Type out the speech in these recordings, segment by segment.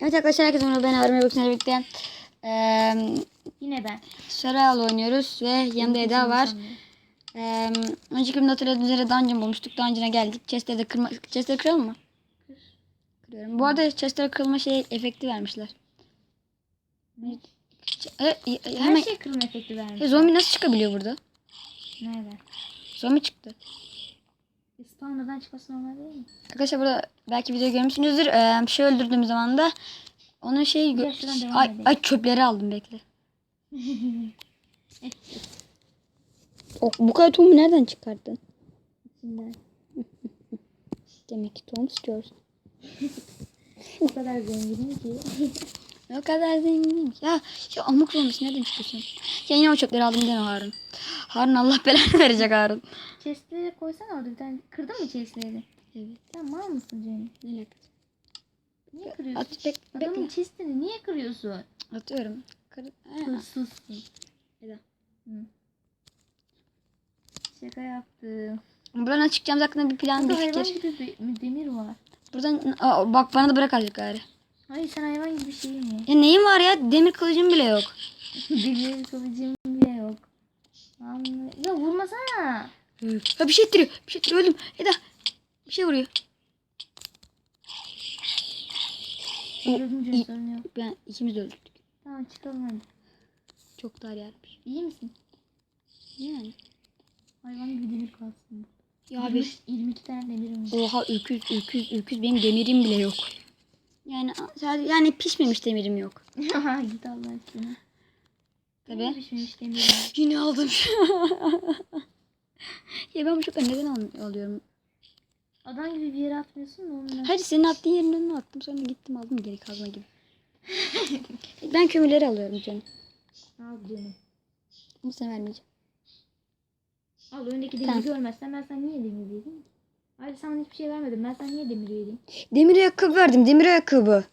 Evet arkadaşlar herkese merhaba ben Harun Ebuksen'le birlikte eee Yine ben. Survival oynuyoruz ve yanımda Eda var. Eee önceki bölümde hatırladığınız üzere dungeon bulmuştuk. Dungeon'a geldik. Chestleri de kırma, chestleri kıralım mı? Kırıyorum. Bu arada chestleri kırılma şey efekti vermişler. E, e, e, Her hemen, şey kırım efekti vermiş. e, zombi nasıl çıkabiliyor burada? Nerede? Zombi çıktı. Spawn'dan çıkması normal değil mi? Arkadaşlar burada belki video görmüşsünüzdür. Eee bir şey öldürdüğüm zaman da onun şeyi gö- ay, edelim. ay çöpleri aldım bekle. O, bu kadar tohumu nereden çıkardın? İçinden. Demek ki tohum istiyorsun. O kadar zenginim ki. Ne kadar zenginim. Ya, ya amuk zombisi nereden çıkıyorsun? Ya yine çöpleri aldım deme Harun. Harun Allah belanı verecek Harun. Chest'leri koysana orada bir tane. Kırdın mı chest'leri? Evet. Sen mal mısın canım? Ne alakası? Niye kırıyorsun? At, bek, Adamın bekle. chest'ini niye kırıyorsun? Atıyorum. Kır, Hırsızsın. Eda. Hı. Şaka yaptım. Buradan çıkacağımız hakkında bir plan, Burada hayvan gibi bir demir var. Buradan Aa, bak bana da bırak azıcık gari. Hayır sen hayvan gibi şey mi? Ya neyim var ya? Demir kılıcım bile yok. demir kılıcım bile yok. Ya vurmasana. Ya bir şey ittiriyor. Bir şey ittiriyor. Öldüm. Eda. Bir şey vuruyor. Canım sorun yok. Ben ikimiz de öldük. Tamam çıkalım hadi. Çok dar yermiş. İyi misin? Yani. Hayvan gibi demir kalsın. Ya abi. 23 22 tane demirim var. Oha öküz öküz öküz benim demirim bile yok. Yani sadece yani pişmemiş demirim yok. Git Allah aşkına. Tabii. Pişmemiş demirim. Yine aldım. ya ben bu şoka neden al- alıyorum? Adam gibi bir yere atmıyorsun da onunla. Hadi senin attığın yerin önüne attım sonra gittim aldım geri kazma gibi. ben kömürleri alıyorum canım. Al canım. Bunu sana vermeyeceğim. Al öndeki demiri Tamam. görmezsen ben sana niye demir vereyim? Hayır sana hiçbir şey vermedim. Ben sana niye demir vereyim? Demir ayakkabı verdim demir ayakkabı.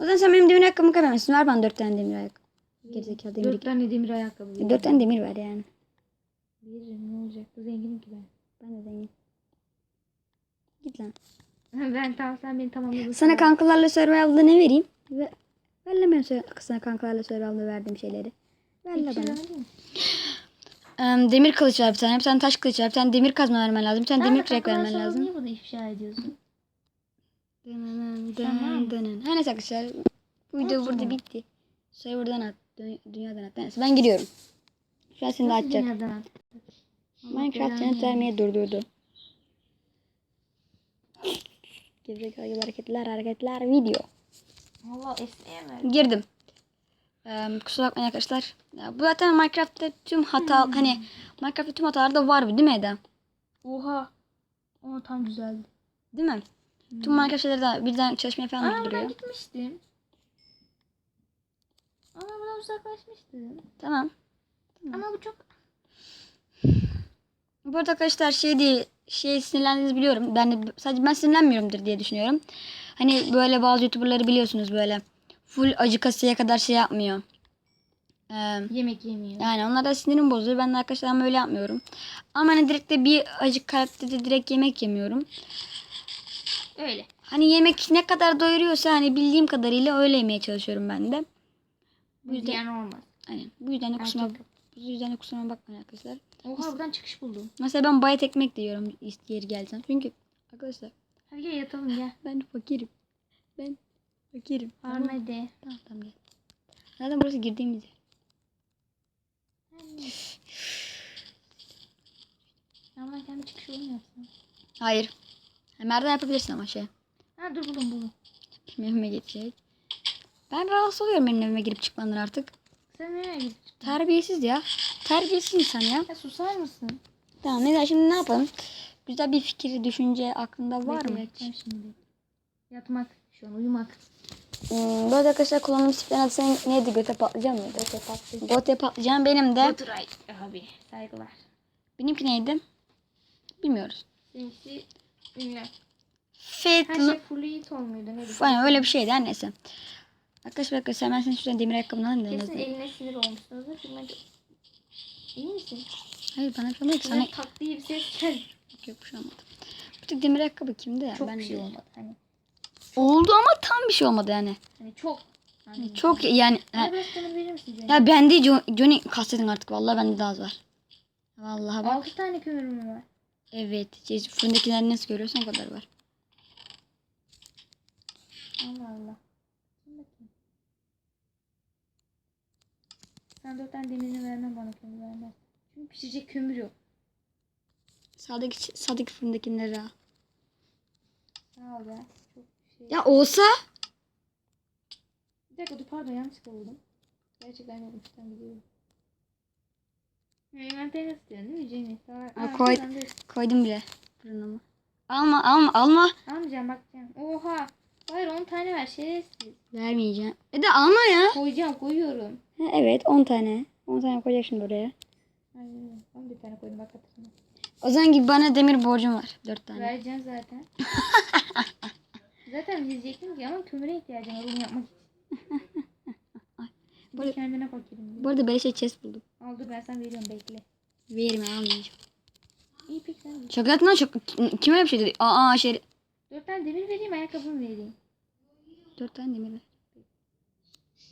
O zaman sen benim demir ayakkabımı kaybetmişsin. Ver bana dört tane demir ayakkabı. Gerizekalı demir. Dört tane demir ayakkabı. E, Dört tane demir ver yani. Veririm ne olacak? Zenginim ki ben. Ben de zengin. Git lan. ben tamam sen beni tamamladın. Sana kankalarla survival'da ne vereyim? Ver, ver lan sö- sana kankalarla survival'da verdiğim şeyleri. Ver lan şey bana. vermedin? Em, demir kılıç ver bir tane. Bir tane taş kılıç ver. Bir tane demir kazma vermen lazım. Bir tane demir de kürek vermen lazım. Niye burada ifşa ediyorsun? Dının. Her neyse arkadaşlar. Bu video burada bitti. Serverdan at. dü- Dünyadan at. Neyse ben gidiyorum. Şu an seni de atacak. at? Minecraft vermeye versin. durdurdu. Gerizekalı hareketler hareketler video. Allah esneyemez. Girdim. Ee, kusura bakmayın arkadaşlar. Ya, bu zaten Minecraft'ta tüm hata hani Minecraft'ta tüm hatalar da var değil mi Eda? Oha. Onu tam düzeldi. Değil mi? Tüm Minecraft şeyleri de birden çalışmaya falan Aa ben gitmiştim. Ama buradan uzaklaşmıştım. Tamam. Ama bu çok... Bu arada arkadaşlar şey diye şey sinirlendiğinizi biliyorum. Ben de sadece ben sinirlenmiyorumdur diye düşünüyorum. Hani böyle bazı YouTuber'ları biliyorsunuz böyle full acı kasaya kadar şey yapmıyor. Ee, Yemek yemiyor. yani onlar da sinirim bozuyor. Ben de arkadaşlar ama öyle yapmıyorum. Ama hani direkt de bir acı karakterde direkt yemek yemiyorum. Öyle. Hani yemek ne kadar doyuruyorsa hani bildiğim kadarıyla öyle yemeye çalışıyorum ben de. Bu yüzden Diyen olmaz. hani bu yüzden de Erkek. bu yüzden de kusuruma bakmayın arkadaşlar. Oha buradan çıkış buldum. Mesela ben bayat ekmek de yiyorum yeri gelsem. Çünkü arkadaşlar Hadi gel yatalım gel. ben fakirim. Ben Harun Tamam hadi. tamam, tamam gel. Zaten burası girdiğimiz yer. Kendi çıkış yolumu yapsam. Hayır. Ha, Merdiven yapabilirsin ama şey. Ha dur buldum buldum. Benim evime geçecek. Ben rahatsız oluyorum benim evime girip çıkmadan artık. Sen nereye gittin? Terbiyesiz ya. Terbiyesiz insan ya. Ya susar mısın? Tamam neyse şimdi ne yapalım? Güzel bir fikir, düşünce aklında var Bekle, mı? Yapacağım şimdi. Yatmak. Şu an uyumak. Hmm, böyle arkadaşlar kullandığım sipten adı senin neydi? Göte patlıcan mıydı? Göte patlıcan. Göte patlıcan benim de. Baturay abi. Saygılar. Benimki neydi? Bilmiyoruz. Seninkisi bilmem. Her Fit şey fully ton muydu? Neydi? Hani öyle bir şeydi her neyse. Arkadaşlar arkadaşlar ben senin şuradan demir ayakkabını alayım da Kesin eline sinir olmuşsunuzdur. Çünkü. İyi misin? Hayır bana bir şey olmadı. Sana diye bir ses geldi. yok bir şey olmadı. Bu tek demir ayakkabı kimde ya? Çok ben bir şey olmadı. Hani, Oldu ama tam bir şey olmadı yani. hani çok. Anladım. Çok yani. Biraz kömür verir misin Johnny? ya bende Jo- Johnny kastettin artık. Vallahi bende daha az var. Vallahi bak. 6 tane kömürüm var. Evet. Şey, fırındakileri nasıl görüyorsan o kadar var. Allah Allah. Dur bakayım. Sen dört tane demirini vermem bana kömür vermez. Çünkü pişirecek kömür yok. Sağdaki, sağdaki fırındakileri al. Sağ ol ya. Şey. Ya olsa Bir dakika dur pardon yanlış buldum. Gerçekten yokmuştan gidiyorum. Envanteri istiyorsun değil mi Jenny? Ha, Aa, koy. koydum bile fırınımı. Alma alma alma. Almayacağım bakacağım. Oha. Hayır 10 tane ver şerefsiz. Vermeyeceğim. E de alma ya. Koyacağım koyuyorum. Ha, evet 10 tane. 10 tane koyacak şimdi oraya. Aynen. 11 tane koydum bak hatırlamıyorum. O zaman gibi bana demir borcum var. 4 tane. Vereceğim zaten. zaten diyecektim ki ama kömüre ihtiyacım var bunu yapmak için. De Böyle- kendine bakayım. Bu arada böyle şey chest buldum. Al dur ben sana veriyorum bekle. Veririm almayacağım. İyi peki sen. Şaka lan çok. Kim öyle bir şey dedi? Aa şey. 4 tane demir vereyim ayakkabımı vereyim. 4 tane demir ver.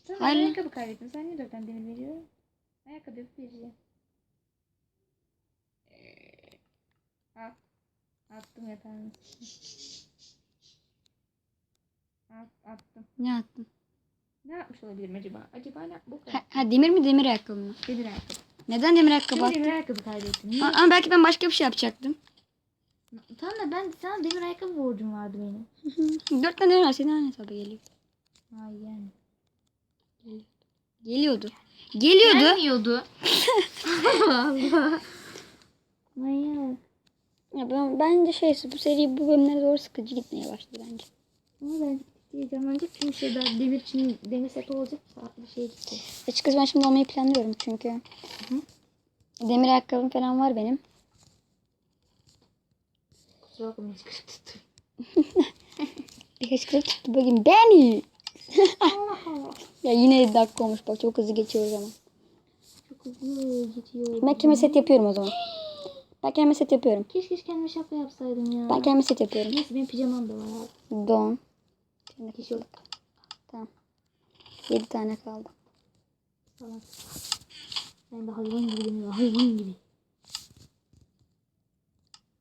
Tamam Hayır. ayakkabı kaybettim. Sen niye 4 tane demir veriyorsun? Ayakkabı yapıp vereceğim. Ee, Al. Attım yatağını. At, attım. Ne attın? Ne yapmış olabilirim acaba? Acaba ne bu kadar? Ha, ha, demir mi demir ayakkabı mı? Demir ayakkabı. Neden demir ayakkabı Çünkü attın? demir ayakkabı kaybettim. Niye? Ama belki ben başka bir şey yapacaktım. Tamam da ben sana demir ayakkabı borcum vardı benim. 4 tane var. Senin hesaba geliyor. Hayır yani. Geliyordu. Geliyordu. Gelmiyordu. Allah. Manyak. Ya ben, bence şey bu seri bu bölümlere doğru sıkıcı gitmeye başladı bence. Ama ben diyeceğim önce çünkü şey daha demir için demir seti olacak bir şey gitti. Açıkçası ben şimdi almayı planlıyorum çünkü. Hı. Demir ayakkabım falan var benim. Kusura bakma hiç kırık tuttu. Birkaç kere tuttu bakayım beni. Allah Allah. Ya yine 7 dakika olmuş bak çok hızlı geçiyoruz ama. Çok hızlı gidiyor. Ben kendime set yapıyorum o zaman. Ben kendime set yapıyorum. Keşke kendime şapka yapsaydım ya. Ben kendime set yapıyorum. Neyse benim pijamam da var abi. Don. Tişört. Tamam. 7 tane kaldı. Salak. Ben de hayvan gibi demiyorum. Hayvan gibi.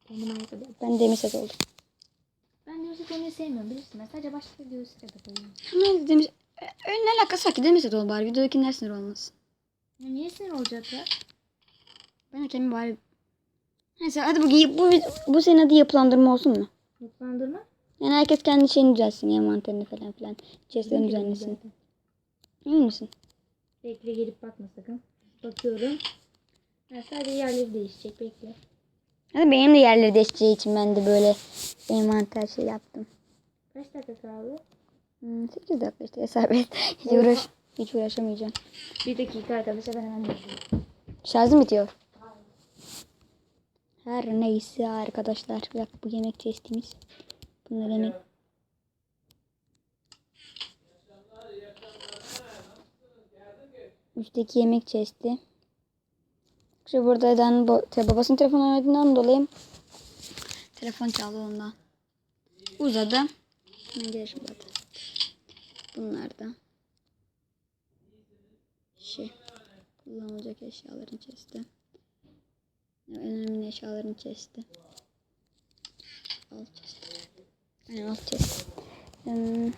Kendim ayakkabı. Ben demir set oldum. Ben demir set olmayı sevmiyorum bilirsin. Ben sadece başka bir demir set takıyorum. Ama demir... E, Öyle ne alakası var ki demir set ol bari. Videodakiler sinir olmasın. Ya niye sinir olacak ya? Ben de kendimi bari... Neyse hadi bu, bu, bu senin adı yapılandırma olsun mu? Mutlandırma. Yani herkes kendi şeyini düzelsin. Envanterini falan filan. Chestlerini düzenlesin. Emin misin? Bekle gelip bakma sakın. Bakıyorum. Ha, sadece yerleri değişecek bekle. Hadi benim de yerleri değişeceği için ben de böyle envanter şey yaptım. Kaç dakika kaldı? Hmm, 8 dakika işte hesap et. Hiç, uğraş, hiç uğraşamayacağım. Bir dakika arkadaşlar ben hemen yazıyorum. Şarjım bitiyor. Her neyse arkadaşlar. Bir dakika bu yemek testimiz. Bu ne demek? Üstteki yemek chest'i. Şu burada te- babasının telefonu oynadığından dolayı telefon çaldı ondan. Uzadı. Ben gelişim zaten. Bunlar da şey kullanılacak eşyaların chest'i. Önemli eşyaların chest'i. Alt chest. Alt chest. Hmm.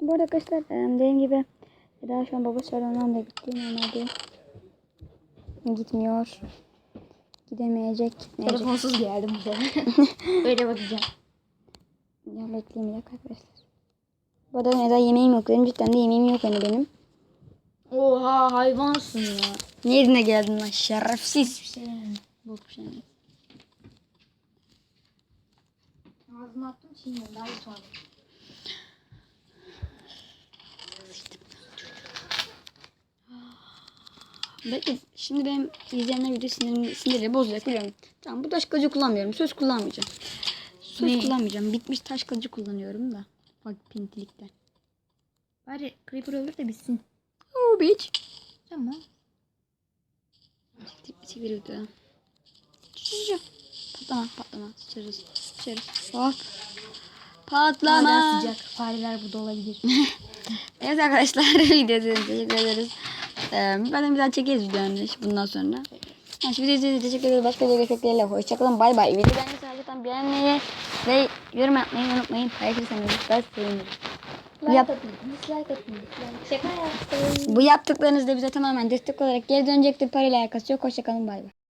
Bu arada arkadaşlar dediğim gibi Eda şu an baba ondan da gitti. Normalde gitmiyor. Gidemeyecek. Gitmeyecek. Telefonsuz geldim bu sefer. Öyle bakacağım. Ya bekleyeyim bir dakika arkadaşlar. Bu arada Eda yemeğim yok dedim. Cidden de yemeğim yok hani benim. Oha hayvansın ya. Nerine geldin lan şerefsiz. Bir şey yani. Bok bir şey. Yok. Ağzıma attım çiğniyorum daha iyi sonra. Belki şimdi benim izleyenler video sinirim, sinirleri bozacak biliyorum. Tamam bu taş kılıcı kullanmıyorum. Söz kullanmayacağım. Söz Ne? kullanmayacağım. Bitmiş taş kılıcı kullanıyorum da. Bak pintilikten. Bari Creeper öldür de bitsin. Oh bitch. Tamam. Tip çeviriyordu. Şu. Patlama patlama. Sıçarız. Sıçarız. Hop. Hala Patlama. sıcak. Fareler burada olabilir. Evet arkadaşlar video izlediğiniz için teşekkür ederiz. Ee, ben bir daha çekeriz videonu bundan sonra. Yani şu videoyu izlediğiniz için teşekkür ederiz. Başka video görüşmek Hoşçakalın. Bay bay. Videoyu beğendiyseniz beğenmeyi ve yorum yapmayı unutmayın. Paylaşırsanız ben sevinirim. like Yap. atın. Dislike atın. Şaka yaptım. Bu yaptıklarınız da bize tamamen destek olarak geri dönecektir. Parayla alakası yok. Hoşçakalın. Bay bay.